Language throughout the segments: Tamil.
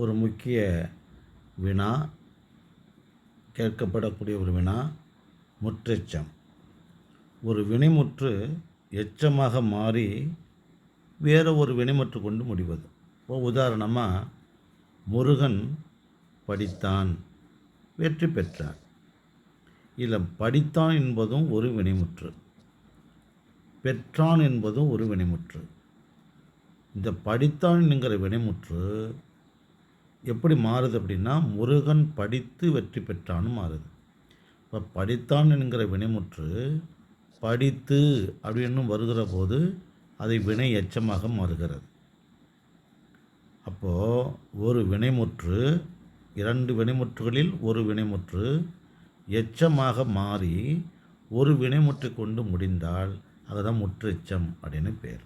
ஒரு முக்கிய வினா கேட்கப்படக்கூடிய ஒரு வினா முற்றெச்சம். ஒரு வினைமுற்று எச்சமாக மாறி வேறு ஒரு வினைமுற்று கொண்டு முடிவது. இப்போ உதாரணமாக முருகன் படித்தான் வெற்றி பெற்றான் இல்லை படித்தான் என்பதும் ஒரு வினைமுற்று. பெற்றான் என்பதும் ஒரு வினைமுற்று. இந்த படித்தான் என்கிற வினைமுற்று எப்படி மாறுது அப்படின்னா முருகன் படித்து வெற்றி பெற்றான்னு மாறுது. இப்போ படித்தான் என்கிற வினைமுற்று படித்து அப்படின்னு வருகிற போது அதை வினை எச்சமாக மாறுகிறது. அப்போது ஒரு வினைமுற்று இரண்டு வினைமுற்றுகளில் ஒரு வினைமுற்று எச்சமாக மாறி ஒரு வினைமுற்றை கொண்டு முடிந்தால் அதுதான் முற்றெச்சம் அப்படின்னு பேர்.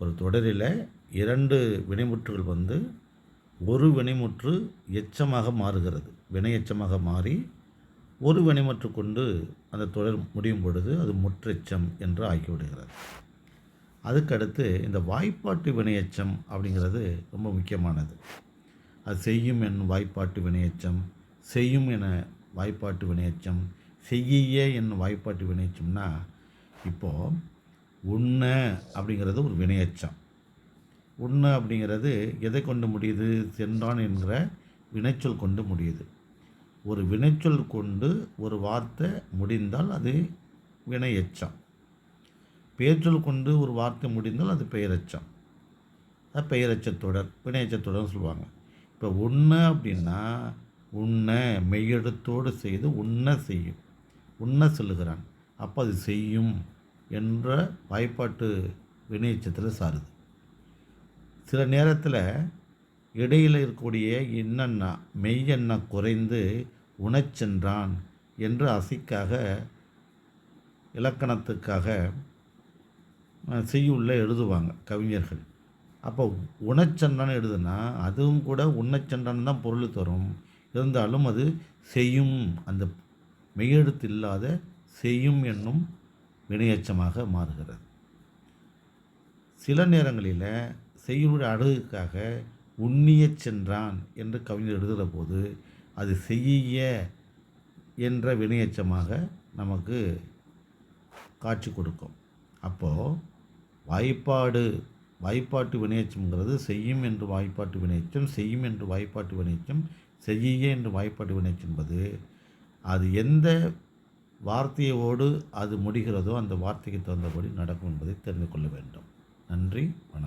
ஒரு தொடரில் இரண்டு வினைமுற்றுகள் வந்து ஒரு வினைமுற்று எச்சமாக மாறுகிறது. வினை எச்சமாக மாறி ஒரு வினைமுற்று கொண்டு அந்த தொடர் முடியும் பொழுது அது முற்றெச்சம் என்று ஆகிவிடுகிறது. அதுக்கடுத்து இந்த வாய்ப்பாட்டு வினையச்சம் அப்படிங்கிறது ரொம்ப முக்கியமானது. அது செய்யும் என் வாய்ப்பாட்டு வினையச்சம் செய்யும் என வாய்ப்பாட்டு வினையச்சம் செய்ய என் வாய்ப்பாட்டு வினையச்சம்னா இப்போது உண்ண அப்படிங்கிறது ஒரு வினையச்சம். உண்ண அப்படிங்கிறது எதை கொண்டு முடியுது? சென்றான் என்கிற வினைச்சொல் கொண்டு முடியுது. ஒரு வினைச்சொல் கொண்டு ஒரு வார்த்தை முடிந்தால் அது வினையச்சம். பெயர்ச்சொல் கொண்டு ஒரு வார்த்தை முடிந்தால் அது பெயரச்சம். அது பெயரச்சத்தொடர் வினையச்சத்தொடர்னு சொல்லுவாங்க. இப்போ உண்ண அப்படின்னா உண்ண மெய்யெழுத்தோடு செய்து உண்ண செய்யும். உண்ண சொல்லுகிறான். அப்போ அது செய்யும். என்ற வாய்ப்பாட்டு வினைச்சத்தில் சாருது. சில நேரத்தில் இடையில் இருக்கக்கூடிய என்னென்னா மெய்யெண்ண குறைந்து உணச்சென்றான் என்று அசைக்காக இலக்கணத்துக்காக செய்யுள்ள எழுதுவாங்க கவிஞர்கள். அப்போ உணச்சென்றான் எழுதுனா அதுவும் கூட உண்ணச்சென்றான் தான் பொருள் தரும். இருந்தாலும் அது செய்யும் அந்த மெய்யெழுத்து இல்லாத செய்யும் என்னும் வினையச்சமாக மாறுகிறது. சில நேரங்களில் செய்யுளுடைய அழகுக்காக உண்ணிய சென்றான் என்று கவிஞர் எழுதுகிற போது அது செய்ய என்ற வினையச்சமாக நமக்கு காட்சி கொடுக்கும். அப்போது வாய்ப்பாடு வாய்ப்பாட்டு வினையச்சம்ங்கிறது செய்யும் என்று வாய்ப்பாட்டு வினையச்சம் செய்யும் என்று வாய்ப்பாட்டு வினையச்சம் செய்ய என்று வாய்ப்பாட்டு வினையச்சம் என்பது அது எந்த வார்த்தையோடு அது முடிகிறதோ அந்த வார்த்தைக்கு தகுந்தபடி நடக்கும் என்பதை தெரிந்து கொள்ள வேண்டும். நன்றி வணக்கம்.